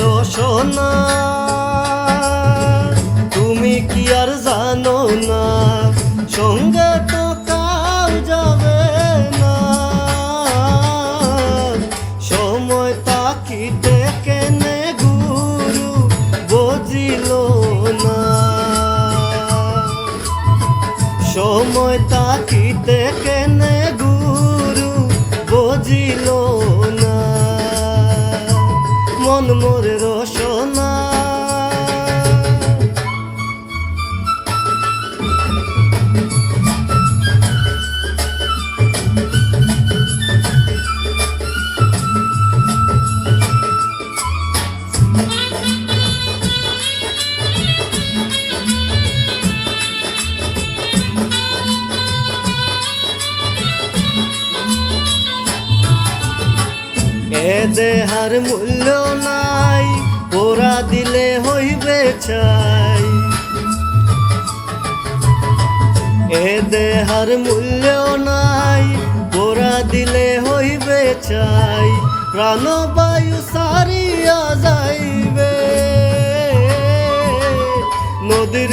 রসনা। তুমি কি আর জানো না, সঙ্গে তো কাউ যাবে না। সময় তাকিতে কেনে গুরু বুঝিল না। সময় তাকিতে কেনে এ দেহার মূল্য নাই, ওরা দিলে হইবে চাই। এ দেহার মূল্য নাই, ওরা দিলে হইবে চাই। প্রাণবায়ু সারিয়া যাইবে। নদীর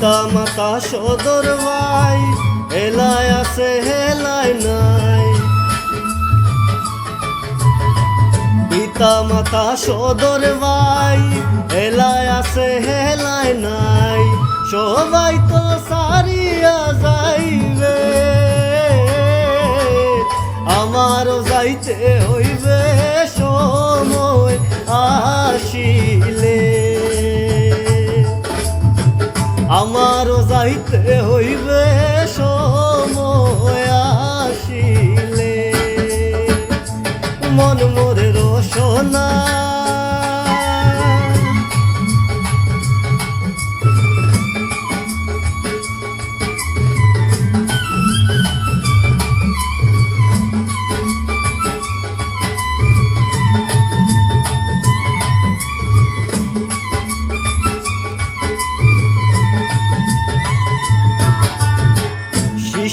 পিতা মাতা, সদর ভাই হেলায় আছে হেলায় নাই। পিতা, মাতা, সদর ভাই হেলায় আছে হেলায় নাই। সবাই তো সারিয়া যাইবে, আমারও যাইতে হইবে সময়। আসিলে আমারও যাইতে হইবে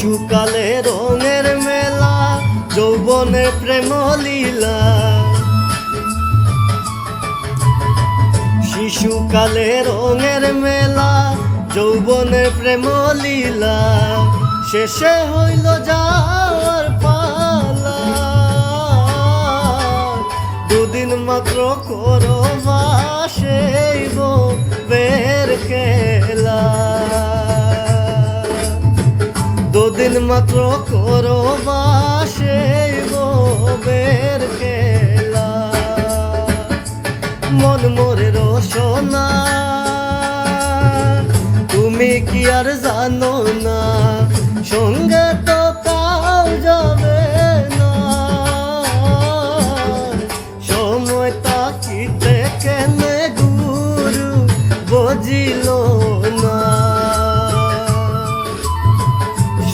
শিশুকালে রঙের মেলা যৌবনে প্রেম লীলা। শিশুকালে রঙের মেলা যৌবনে প্রেম লীলা। শেষে হইল যাওয়ার পালা। দুদিন মাত্র করো বাসেইব মাত্র করো বাসে বের খেলা। মন মোরে রোশনা। তুমি কি আর জানো না, সঙ্গে তো কাল যাবে।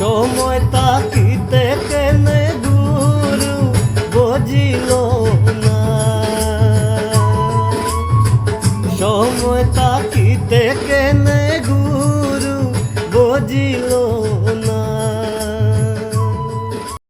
সময় তাকিতে কেনে গুরু বজিল না। সময় তাকিতে কেনে গুরু বুঝিল